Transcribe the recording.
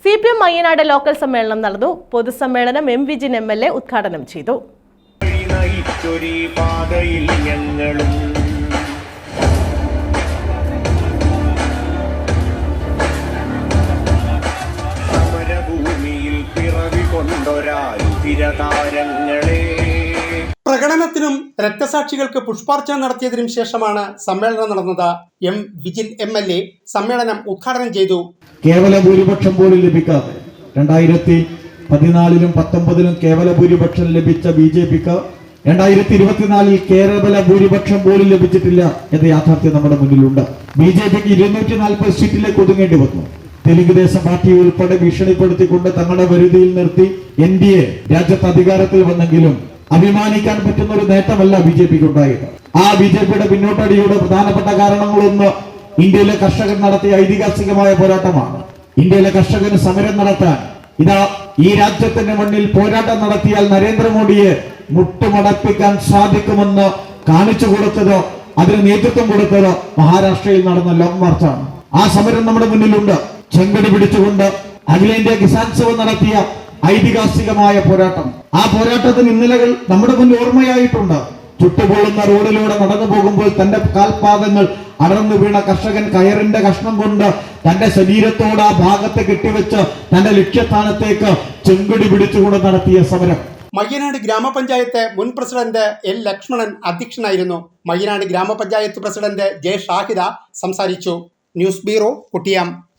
C P M Mayyanad local സമ്മേളനം നടന്നു. പൊതുസമ്മേളനം M Vijin M L A ഉദ്ഘാടനം ചെയ്തു. വഴി നയിച്ചൊരീ പ്രകടനത്തിനും രക്തസാക്ഷികൾക്ക് പുഷ്പാർച്ചന നടത്തിയതിനും ശേഷമാണ് സമ്മേളനം നടന്നത്. M. Vijin M L A സമ്മേളനം ഉദ്ഘാടനം ചെയ്തു. കേവല ഭൂരിപക്ഷം പോലും ലഭിക്കാതെ രണ്ടായിരത്തി പതിനാലിലും പത്തൊമ്പതിലും കേവല ഭൂരിപക്ഷം ലഭിച്ച ബി ജെ പിക്ക് രണ്ടായിരത്തി ഇരുപത്തിനാലിൽ കേരള ഭൂരിപക്ഷം പോലും ലഭിച്ചിട്ടില്ല എന്ന യാഥാർത്ഥ്യം നമ്മുടെ മുന്നിലുണ്ട്. ബി ജെ പിക്ക് ഇരുന്നൂറ്റി നാൽപ്പത് സീറ്റിലേക്ക് ഒതുങ്ങേണ്ടി വന്നു. തെലുങ്ക് ദേശം പാർട്ടി ഉൾപ്പെടെ ഭീഷണിപ്പെടുത്തിക്കൊണ്ട് തങ്ങളുടെ വരുതിയിൽ നിർത്തി എൻ ഡി എ രാജ്യത്ത് അധികാരത്തിൽ വന്നെങ്കിലും അഭിമാനിക്കാൻ പറ്റുന്ന ഒരു നേട്ടമല്ല ബി ജെ പിക്ക് ഉണ്ടായത് ആ ബി ജെ പിയുടെ പിന്നോട്ടടിയുടെ പ്രധാനപ്പെട്ട കാരണങ്ങളൊന്ന് ഇന്ത്യയിലെ കർഷകർ നടത്തിയ ഐതിഹാസികമായ പോരാട്ടമാണ്. ഇന്ത്യയിലെ കർഷകന് സമരം നടത്താൻ ഇതാ ഈ രാജ്യത്തിന്റെ മണ്ണിൽ പോരാട്ടം നടത്തിയാൽ നരേന്ദ്രമോദിയെ മുട്ടുമടപ്പിക്കാൻ സാധിക്കുമെന്ന് കാണിച്ചു കൊടുത്തത് അതിന് നേതൃത്വം കൊടുത്തത് മഹാരാഷ്ട്രയിൽ നടന്ന ലോങ് മാർച്ചാണ്. ആ സമരം നമ്മുടെ മുന്നിലുണ്ട്. ചെങ്കടി പിടിച്ചുകൊണ്ട് അഖിലേന്ത്യാ കിസാൻ സഭ നടത്തിയ ഐതിഹാസികമായ പോരാട്ടം. ആ പോരാട്ടത്തിന് ഇന്നലകൾ നമ്മുടെ മുന്നിൽ ഓർമ്മയായിട്ടുണ്ട്. ചുട്ടുപൊള്ളുന്ന റോഡിലൂടെ നടന്നു പോകുമ്പോൾ തന്റെ കാൽപാദങ്ങൾ അടർന്നു വീണ കർഷകൻ കയറിന്റെ കഷ്ണം കൊണ്ട് തന്റെ ശരീരത്തോട് ആ ഭാഗത്ത് കെട്ടിവെച്ച് തന്റെ ലക്ഷ്യസ്ഥാനത്തേക്ക് ചെങ്കടി പിടിച്ചുകൊണ്ട് നടത്തിയ സമരം. മയ്യനാട് ഗ്രാമപഞ്ചായത്ത് മുൻ പ്രസിഡന്റ് എൽ ലക്ഷ്മണൻ അധ്യക്ഷനായിരുന്നു. മയ്യനാട് ഗ്രാമപഞ്ചായത്ത് പ്രസിഡന്റ് ജെ ഷാഹിദ സംസാരിച്ചു. News bureau കുട്ടിയാം.